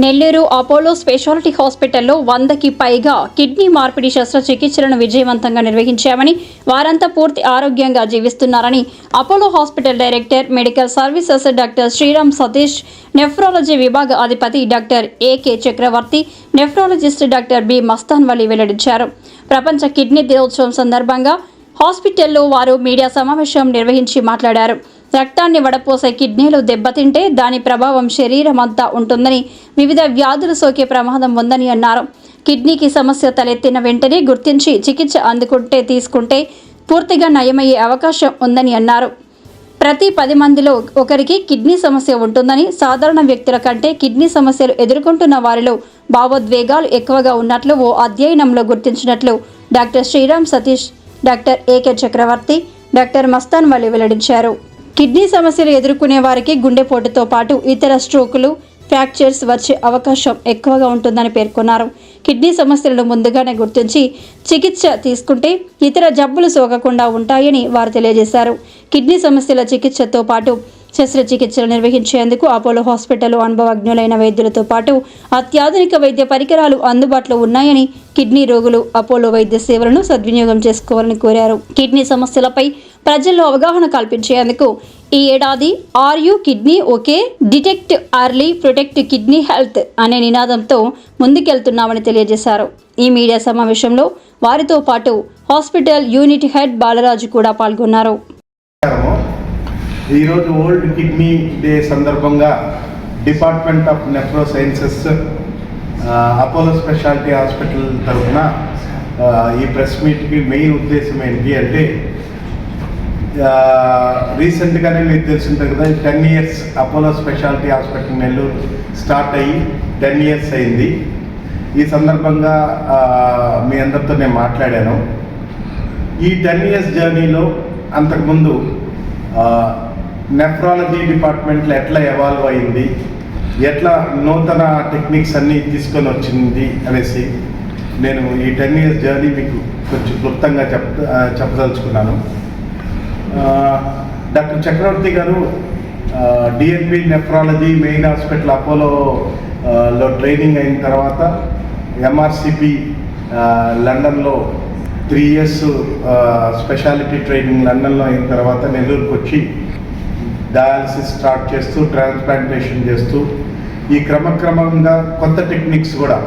Nellore Apollo speciality హాస్పిటల్లో వందకి పైగా కిడ్నీ మార్పిడి శస్త్రచికిత్సలను విజయవంతంగా నిర్వహించామని వారంతా పూర్తి ఆరోగ్యంగా జీవిస్తున్నారని Apollo hospital director medical services doctor Sriram Satish nephrology విభాగ అధిపతి doctor AK Chakravarthy nephrologist doctor B Mastan Vali వెల్లడించారు. ప్రపంచ కిడ్నీ దినోత్సవం సందర్భంగా హాస్పిటల్లో వారు మీడియా సమావేశం నిర్వహించి మాట్లాడారు. రక్తాన్ని వడపోసే కిడ్నీలు దెబ్బతింటే దాని ప్రభావం శరీరం అంతా ఉంటుందని వివిధ వ్యాధులు సోకే ప్రమాదం ఉందని అన్నారు. కిడ్నీకి సమస్య తలెత్తిన వెంటనే గుర్తించి చికిత్స అందుకుంటే తీసుకుంటే పూర్తిగా నయమయ్యే అవకాశం ఉందని అన్నారు. ప్రతి పది మందిలో ఒకరికి కిడ్నీ సమస్య ఉంటుందని సాధారణ వ్యక్తుల కంటే కిడ్నీ సమస్యలు ఎదుర్కొంటున్న వారిలో భావోద్వేగాలు ఎక్కువగా ఉన్నట్లు ఓ అధ్యయనంలో గుర్తించినట్లు doctor Sriram Satish doctor AK Chakravarthy doctor Mastan Valli వెల్లడించారు. కిడ్నీ సమస్యలు ఎదుర్కొనే వారికి గుండెపోటుతో పాటు ఇతర స్ట్రోకులు ఫ్రాక్చర్స్ వచ్చే అవకాశం ఎక్కువగా ఉంటుందని పేర్కొన్నారు. కిడ్నీ సమస్యలను ముందుగానే గుర్తించి చికిత్స తీసుకుంటే ఇతర జబ్బులు సోకకుండా ఉంటాయని వారు తెలియజేశారు. కిడ్నీ సమస్యల చికిత్సతో పాటు శస్త్రచికిత్సలు నిర్వహించేందుకు అపోలో హాస్పిటల్ అనుభవజ్ఞులైన వైద్యులతో పాటు అత్యాధునిక వైద్య పరికరాలు అందుబాటులో ఉన్నాయని కిడ్నీ రోగులు అపోలో వైద్య సేవలను సద్వినియోగం చేసుకోవాలని కోరారు. కిడ్నీ సమస్యలపై ప్రజల్లో అవగాహన కల్పించేందుకు ఈ ఏడాది are you kidney okay detect early protect kidney health అనే నినాదంతో ముందుకెళ్తున్నామని తెలియజేశారు. ఈ మీడియా సమావేశంలో వారితో పాటు హాస్పిటల్ యూనిట్ హెడ్ బాలరాజు కూడా పాల్గొన్నారు. ఈరోజు వరల్డ్ కిడ్నీ డే సందర్భంగా department of nephro sciences Apollo speciality hospital తరఫున ఈ ప్రెస్ మీట్కి మెయిన్ ఉద్దేశం ఏంటి అంటే రీసెంట్గానే మీకు తెలిసింటుంది కదా ten years Apollo speciality hospital Nellore start అయ్యి టెన్ ఇయర్స్ అయింది. ఈ సందర్భంగా మీ అందరితో నేను మాట్లాడాను. ఈ టెన్ ఇయర్స్ జర్నీలో అంతకుముందు నెఫ్రాలజీ డిపార్ట్మెంట్లో ఎట్లా ఎవాల్వ్ అయింది ఎట్లా నూతన టెక్నిక్స్ అన్నీ తీసుకొని వచ్చింది అనేసి నేను ఈ టెన్ ఇయర్స్ జర్నీ మీకు కొంచెం క్లుప్తంగా చెప్ చెప్పదలుచుకున్నాను. డాక్టర్ చక్రవర్తి గారు DNP nephrology main hospital Apollo training అయిన తర్వాత ఎంఆర్సిపి లండన్లో త్రీ ఇయర్స్ స్పెషాలిటీ ట్రైనింగ్ లండన్లో అయిన తర్వాత నెల్లూరుకు వచ్చి డయాలసిస్ స్టార్ట్ చేస్తూ ట్రాన్స్ప్లాంటేషన్ చేస్తూ ఈ క్రమక్రమంగా కొత్త టెక్నిక్స్ కూడా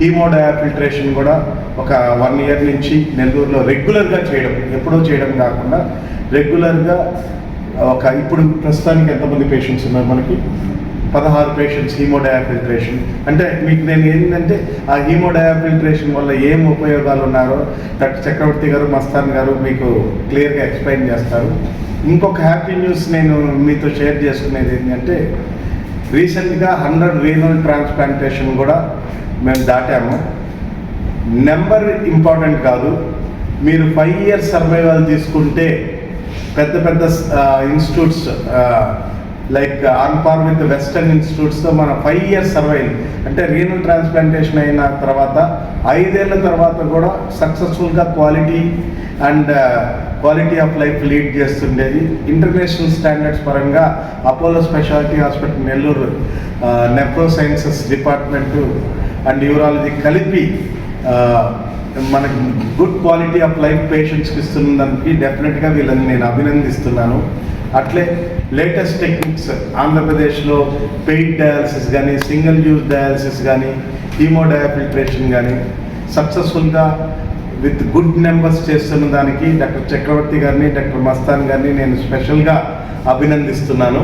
హీమోడయాఫిల్ట్రేషన్ కూడా ఒక వన్ ఇయర్ నుంచి నెల్లూరులో రెగ్యులర్గా చేయడం ఎప్పుడో చేయడం కాకుండా రెగ్యులర్గా ఒక ఇప్పుడు ప్రస్తుతానికి ఎంతమంది పేషెంట్స్ ఉన్నారు మనకి? పదహారు పేషెంట్స్ హీమోడయాఫిల్ట్రేషన్ అంటే మీకు నేను ఏంటంటే ఆ హీమోడయాఫిల్ట్రేషన్ వల్ల ఏం ఉపయోగాలు ఉన్నారో డాక్టర్ చక్రవర్తి గారు మస్తాన్ గారు మీకు క్లియర్గా ఎక్స్ప్లెయిన్ చేస్తారు. ఇంకొక హ్యాపీ న్యూస్ నేను మీతో షేర్ చేసుకునేది ఏంటంటే రీసెంట్గా హండ్రెడ్ రీనల్ ట్రాన్స్ప్లాంటేషన్ కూడా మేము దాటాము. నెంబర్ ఇంపార్టెంట్ కాదు. మీరు ఫైవ్ ఇయర్స్ సర్వైవల్ తీసుకుంటే పెద్ద పెద్ద institutes like on par with western ఇన్స్టిట్యూట్స్తో మన ఫైవ్ ఇయర్స్ సర్వైవ్ అంటే రీనల్ ట్రాన్స్ప్లాంటేషన్ అయిన తర్వాత ఐదేళ్ళ తర్వాత కూడా సక్సెస్ఫుల్గా quality and quality of life lead చేస్తుండేది. International standards పరంగా Apollo speciality hospital Nellore nephro sciences department and urology కలిపి uh, మనకి గుడ్ క్వాలిటీ ఆఫ్ లైఫ్ పేషెంట్స్కి ఇస్తున్న దానికి డెఫినెట్గా వీళ్ళని నేను అభినందిస్తున్నాను. అట్లే లేటెస్ట్ టెక్నిక్స్ ఆంధ్రప్రదేశ్లో పెయిడ్ డయాలసిస్ కానీ సింగిల్ యూజ్ డయాలసిస్ కానీ హీమోడయాఫిల్ట్రేషన్ కానీ సక్సెస్ఫుల్గా విత్ గుడ్ నెంబర్స్ చేస్తున్న దానికి డాక్టర్ చక్రవర్తి గారిని డాక్టర్ మస్తాన్ గారిని నేను స్పెషల్గా అభినందిస్తున్నాను.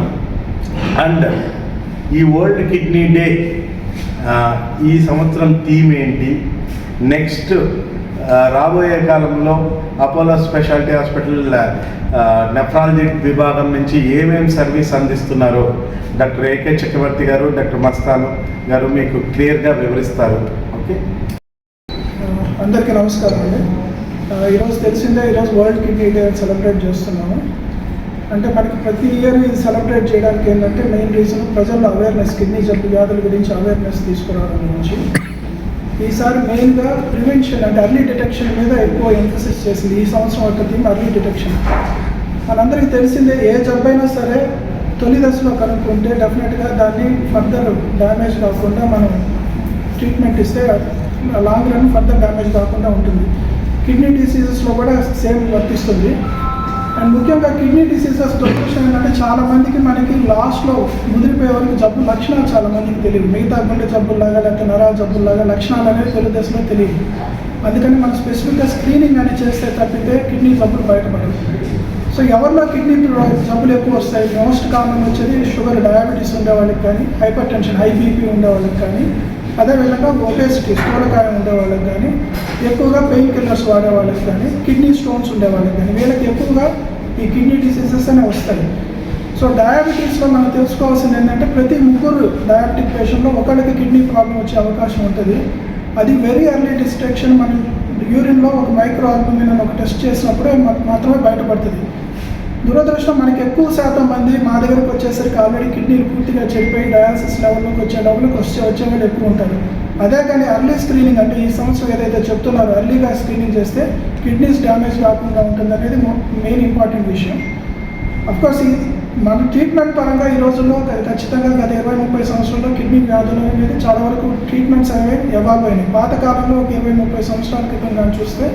అండ్ ఈ వరల్డ్ కిడ్నీ డే ఈ సంవత్సరం థీమ్ ఏంటి? నెక్స్ట్ రాబోయే కాలంలో అపోలో స్పెషాలిటీ హాస్పిటల్ నెఫ్రాలజీ విభాగం నుంచి ఏమేమి service అందిస్తున్నారో doctor AK Chakravarthy garu doctor Mastan గారు మీకు క్లియర్గా వివరిస్తారు. ఓకే? అందరికీ నమస్కారం అండి. ఈరోజు తెలిసిందే ఈరోజు వరల్డ్ కిడ్నీ డే సెలబ్రేట్ చేస్తున్నాము. అంటే మనకి ప్రతి ఇయర్ ఇది సెలబ్రేట్ చేయడానికి ఏంటంటే మెయిన్ రీజన్ ప్రజల్లో అవేర్నెస్ కిడ్నీ జబ్బు వ్యాధుల గురించి అవేర్నెస్ తీసుకురావడం గురించి. ఈసారి మెయిన్గా ప్రివెన్షన్ అంటే అర్లీ డిటెక్షన్ మీద ఎక్కువ ఎంఫసిస్ చేసింది. ఈ సంవత్సరం యొక్క థీమ్ అర్లీ డిటెక్షన్. మనందరికీ తెలిసిందే ఏ జబ్బైనా సరే తొలి దశలో కనుక్కుంటే డెఫినెట్గా దాన్ని ఫర్దర్ డ్యామేజ్ కాకుండా మనం ట్రీట్మెంట్ ఇస్తే లాంగ్ రన్ ఫర్దర్ డ్యామేజ్ కాకుండా ఉంటుంది. కిడ్నీ డిసీజెస్లో కూడా సేమ్ వర్తిస్తుంది. అండ్ ముఖ్యంగా కిడ్నీ డిసీజెస్ డొనేషన్ ఏంటంటే చాలా మందికి మనకి లాస్ట్లో ముదిరిపోయే వరకు జబ్బు లక్షణాలు చాలా మందికి తెలియదు మిగతా గుండె జబ్బుల్లాగా లేకపోతే నరాల జబ్బుల్లాగా లక్షణాలు అనేవి తెలుగుదేశంలో తెలియదు అందుకని మనం స్పెసిఫిక్గా స్క్రీనింగ్ అని చేస్తే తప్పితే కిడ్నీ జబ్బులు బయటపడదు సో ఎవరిలో కిడ్నీ జబ్బులు ఎక్కువ వస్తాయి మోస్ట్ కామన్ వచ్చేది షుగర్ డయాబెటీస్ ఉండే వాళ్ళకి కానీ హైపర్ టెన్షన్ హై బీపీ ఉండే వాళ్ళకి కానీ అదేవిధంగా ఒబేసిటీ స్థూలకాయం ఉండే వాళ్ళకి కానీ ఎక్కువగా పెయిన్ కిల్లర్స్ వాడేవాళ్ళకి కానీ కిడ్నీ స్టోన్స్ ఉండేవాళ్ళకి కానీ వీళ్ళకి ఎక్కువగా ఈ కిడ్నీ డిసీజెస్ అనే వస్తాయి. సో డయాబెటీస్లో మనం తెలుసుకోవాల్సింది ఏంటంటే ప్రతి ముగ్గురు డయాబెటిక్ పేషెంట్లో ఒకళ్ళకి కిడ్నీ ప్రాబ్లం వచ్చే అవకాశం ఉంటుంది. అది వెరీ ఎర్లీ డిస్ట్రక్షన్ మనం యూరిన్లో ఒక మైక్రో ఆల్బమిన్ అని ఒక టెస్ట్ చేసినప్పుడే మాత్రమే బయటపడుతుంది. దురదృష్టం మనకి ఎక్కువ శాతం మంది మా దగ్గరకు వచ్చేసరికి ఆల్రెడీ కిడ్నీలు పూర్తిగా చెడిపోయి డయాలసిస్ లెవెల్లోకి వచ్చే లెవెల్లోకి వచ్చే వచ్చే వాళ్ళు ఎక్కువ ఉంటారు. అదే కానీ అర్లీ స్క్రీనింగ్ అంటే ఈ సంవత్సరం ఏదైతే చెప్తున్నారో అర్లీగా స్క్రీనింగ్ చేస్తే కిడ్నీస్ డ్యామేజ్ కాకుండా ఉంటుంది అనేది మెయిన్ ఇంపార్టెంట్ విషయం. అఫ్కోర్స్ ఈ మన ట్రీట్మెంట్ పరంగా ఈ రోజుల్లో ఖచ్చితంగా గత ఇరవై ముప్పై సంవత్సరాల్లో కిడ్నీ వ్యాధులు అనేది చాలా వరకు ట్రీట్మెంట్స్ అనేవి ఎవాల్వ్ అయినాయి. పాత కాలంలో ఒక ఇరవై ముప్పై సంవత్సరాల క్రితం కానీ చూస్తే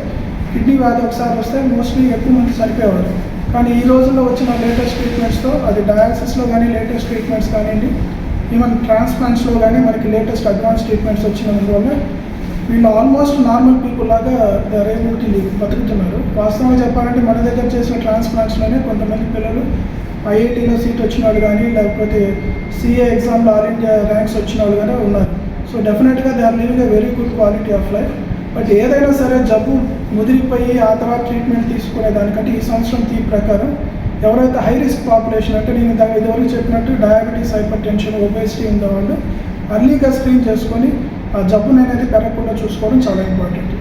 కిడ్నీ వ్యాధి ఒకసారి వస్తే మోస్ట్లీ ఎక్కువ మంది చనిపోయేవారు. కానీ ఈ రోజుల్లో వచ్చిన లేటెస్ట్ ట్రీట్మెంట్స్తో అది డయాలసిస్లో కానీ లేటెస్ట్ ట్రీట్మెంట్స్ కానివ్వండి ఈవెన్ ట్రాన్స్ప్లాంట్స్లో కానీ మనకి లేటెస్ట్ అడ్వాన్స్ ట్రీట్మెంట్స్ వచ్చినందువల్ల వీళ్ళు ఆల్మోస్ట్ నార్మల్ పీపుల్ లాగా రేబిలిటీ బతుకుతున్నారు. వాస్తవంగా చెప్పాలంటే మన దగ్గర చేసిన ట్రాన్స్ప్లాంట్స్లోనే కొంతమంది పిల్లలు ఐఐటీలో సీట్ వచ్చిన వాళ్ళు కానీ లేకపోతే సిఏ ఎగ్జామ్లో ఆల్ ఇండియా ర్యాంక్స్ వచ్చిన వాళ్ళు కానీ ఉన్నారు. సో డెఫినెట్గా they are living a very good quality of life but ఏదైనా సరే జబ్బు ముదిరిపోయి ఆ తర్వాత ట్రీట్మెంట్ తీసుకునే దానికంటే ఈ సంవత్సరం తీ ప్రకారం ఎవరైతే హై రిస్క్ పాపులేషన్ అంటే నేను దాని ఇదివరకు చెప్పినట్టు డయాబెటీస్ హైపర్ టెన్షన్ ఒబేసిటీ ఉన్న వాళ్ళు అర్లీగా స్క్రీన్ చేసుకొని ఆ జబ్బుని అనేది పెరగకుండా చూసుకోవడం చాలా important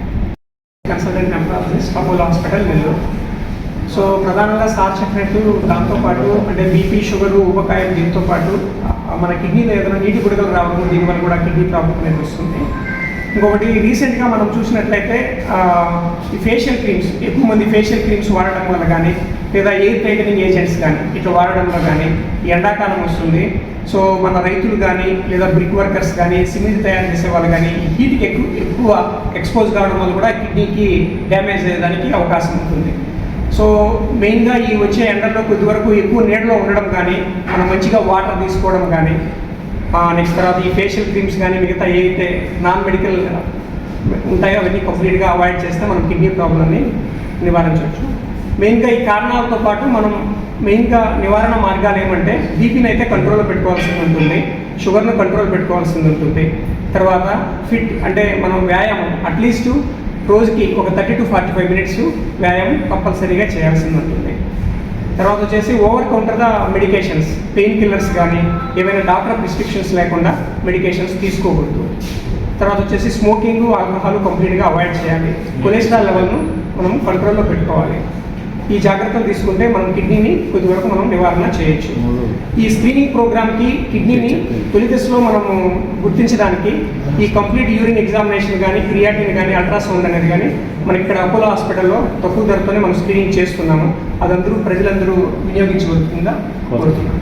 consultant number Apollo hospital Nellore so ప్రధానంగా సార్ చెప్పినట్టు దాంతోపాటు అంటే బీపీ షుగర్ ఊబకాయం దీంతో పాటు మన కిడ్నీలో ఏదైనా నీటి గుడకలు రావడం దీనివల్ల కూడా కిడ్నీ ప్రాబ్లం అనేది వస్తుంది. ఇంకొకటి రీసెంట్గా మనం చూసినట్లయితే ఈ ఫేషియల్ క్రీమ్స్ ఎక్కువ మంది ఫేషియల్ క్రీమ్స్ వాడడం వల్ల కానీ లేదా ఎయిర్ టైటనింగ్ ఏజెంట్స్ కానీ ఇట్లా వాడడంలో కానీ ఎండాకాలం వస్తుంది. సో మన రైతులు కానీ లేదా బ్రిక్ వర్కర్స్ కానీ సిమెంట్ తయారు చేసే వాళ్ళు కానీ హీట్కి ఎక్కువ ఎక్కువ ఎక్స్పోజ్ కావడం వల్ల కూడా కిడ్నీకి డ్యామేజ్ అయ్యేదానికి అవకాశం ఉంటుంది. సో మెయిన్గా ఈ వచ్చే ఎండల్లో కొద్ది వరకు ఎక్కువ నీడలో ఉండడం కానీ మనం మంచిగా వాటర్ తీసుకోవడం కానీ నెక్స్ట్ తర్వాత ఈ ఫేషియల్ క్రీమ్స్ కానీ మిగతా ఏవైతే నాన్ మెడికల్ ఉంటాయో అవన్నీ కంప్లీట్గా అవాయిడ్ చేస్తే మనం కిడ్నీ ప్రాబ్లమ్ని నివారించవచ్చు. మెయిన్గా ఈ కారణాలతో పాటు మనం మెయిన్గా నివారణ మార్గాలు ఏమంటే బీపీని అయితే కంట్రోల్లో పెట్టుకోవాల్సి ఉంటుంది. షుగర్ను కంట్రోల్ పెట్టుకోవాల్సి ఉంటుంది. తర్వాత ఫిట్ అంటే మనం వ్యాయామం అట్లీస్ట్ రోజుకి ఒక thirty to forty five minutes వ్యాయామం కంపల్సరీగా చేయాల్సి ఉంటుంది. తర్వాత వచ్చేసి ఓవర్ కౌంటర్గా మెడికేషన్స్ పెయిన్ కిల్లర్స్ కానీ ఏవైనా డాక్టర్ ప్రిస్క్రిప్షన్స్ లేకుండా మెడికేషన్స్ తీసుకోకూడదు. తర్వాత వచ్చేసి స్మోకింగ్ ఆల్కహాల్ కంప్లీట్గా అవాయిడ్ చేయాలి. కొలెస్ట్రాల్ లెవెల్ను మనం కంట్రోల్లో పెట్టుకోవాలి. ఈ జాగ్రత్తలు తీసుకుంటే మనం కిడ్నీని కొద్ది వరకు మనం నివారణ చేయొచ్చు. ఈ స్క్రీనింగ్ ప్రోగ్రామ్కి కిడ్నీని తొలి దశలో మనము గుర్తించడానికి ఈ కంప్లీట్ యూరిన్ ఎగ్జామినేషన్ కానీ క్రియాటిన్ కానీ అల్ట్రాసౌండ్ అనేది కానీ మనకి ఇక్కడ అపోలో హాస్పిటల్లో తక్కువ ధరతోనే మనం స్క్రీనింగ్ చేస్తున్నాము. అదందరూ ప్రజలందరూ వినియోగించబడుతుందా కోరుతున్నాం